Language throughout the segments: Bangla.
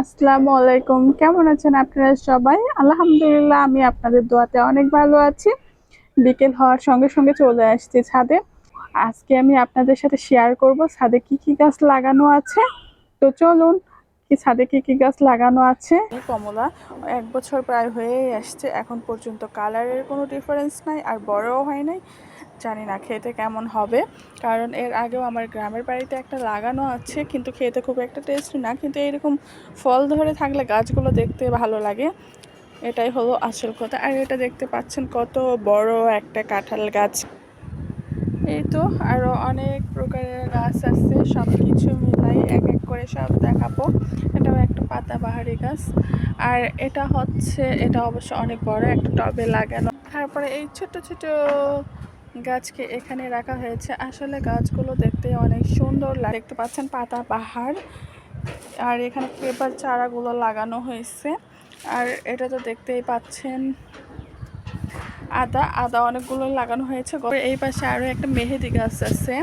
আসসালামু আলাইকুম। কেমন আছেন আপনারা সবাই? আলহামদুলিল্লাহ, আমি আপনাদের দোয়াতে অনেক ভালো আছি। বিকেল হওয়ার সঙ্গে সঙ্গে চলে আসছি ছাদে। আজকে আমি আপনাদের সাথে শেয়ার করব। ছাদে কি কি গাছ লাগানো আছে? তো চলুন কি ছাদে কি কি গাছ লাগানো আছে? কমলা এক বছর প্রায় হয়েই আসছে, এখন পর্যন্ত কালারের কোনো ডিফারেন্স নাই আর বড়ও হয় নাই। জানি না খেতে কেমন হবে, কারণ এর আগেও আমার গ্রামের বাড়িতে একটা লাগানো আছে, কিন্তু খেতে খুব একটা টেস্ট না, কিন্তু এরকম ফল ধরে থাকলে গাছগুলো দেখতে ভালো লাগে। এটাই হলো আসল কথা, আর এটা দেখতে পাচ্ছেন কত বড় একটা কাঁঠাল গাছ। এই তো আরও অনেক প্রকারের গাছ আছে সব কিছু মিলাই এক এক করে সব দেখাবো। এটাও একটা পাতাবাহারি গাছ। আর এটা হচ্ছে, এটা অবশ্য অনেক বড়, একটা টবে লাগানো। তারপরে এই ছোট ছোট গাছকে এখানে রাখা হয়েছে। আসলে গাছগুলো দেখতে অনেক সুন্দর লাগে। দেখতে পাচ্ছেন পাতা পাহাড় আর এখানে পেপার চারাগুলো লাগানো হয়েছে। আর এটা তো দেখতেই পাচ্ছেন আদা আদা অনেকগুলো লাগানো হয়েছে। এই পাশে আরও একটা মেহেদি গাছ আছে।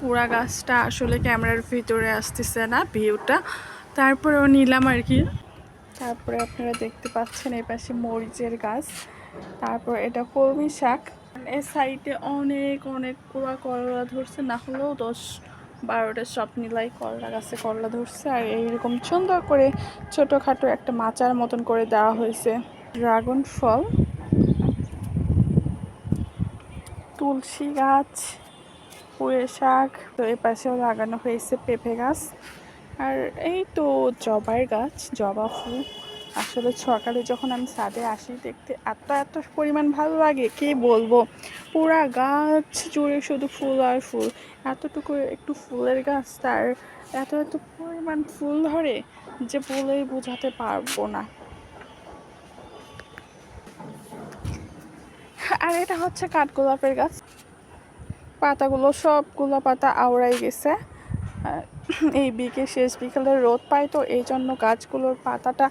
পুরা গাছটা আসলে ক্যামেরার ভিতরে আসতেছে না, ভিউটা। তারপরেও নিলাম আর কি। তারপরে আপনারা দেখতে পাচ্ছেন এই পাশে মরিচের গাছ। তারপর এটা কলমি শাক। এর সাইডে অনেক অনেক পুরা করলা ধরছে। না হলেও দশ বারোটা সব নিলাই করলা গাছে করলা ধরছে। আর এইরকম সুন্দর করে ছোটোখাটো একটা মাচার মতন করে দেওয়া হয়েছে। ড্রাগন ফল। তুলসী গাছ পুঁয়ে শাক, তো এই পাশেও লাগানো হয়েছে পেঁপে গাছ। আর এই তো জবার গাছ, জবা ফুল। আসলে সকালে যখন আমি ছাদে আসি, দেখতে এত এত পরিমাণ ভালো লাগে। কি বলব? পুরা গাছ জুড়ে শুধু ফুল আর ফুল। এতটুকু একটু ফুলের গাছ, তার এত এত পরিমাণ ফুল ধরে যে বলেই বোঝাতে পারব না। আর এটা হচ্ছে কাঠগোলাপের গাছ। পাতাগুলো সবগুলো পাতা আওড়াই গেছে। এই বিকে শেষ বিকেলে রোদ পায়, তো এই জন্য গাছগুলোর পাতাটা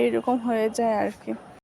এইরকম হয়ে যায় আর কি।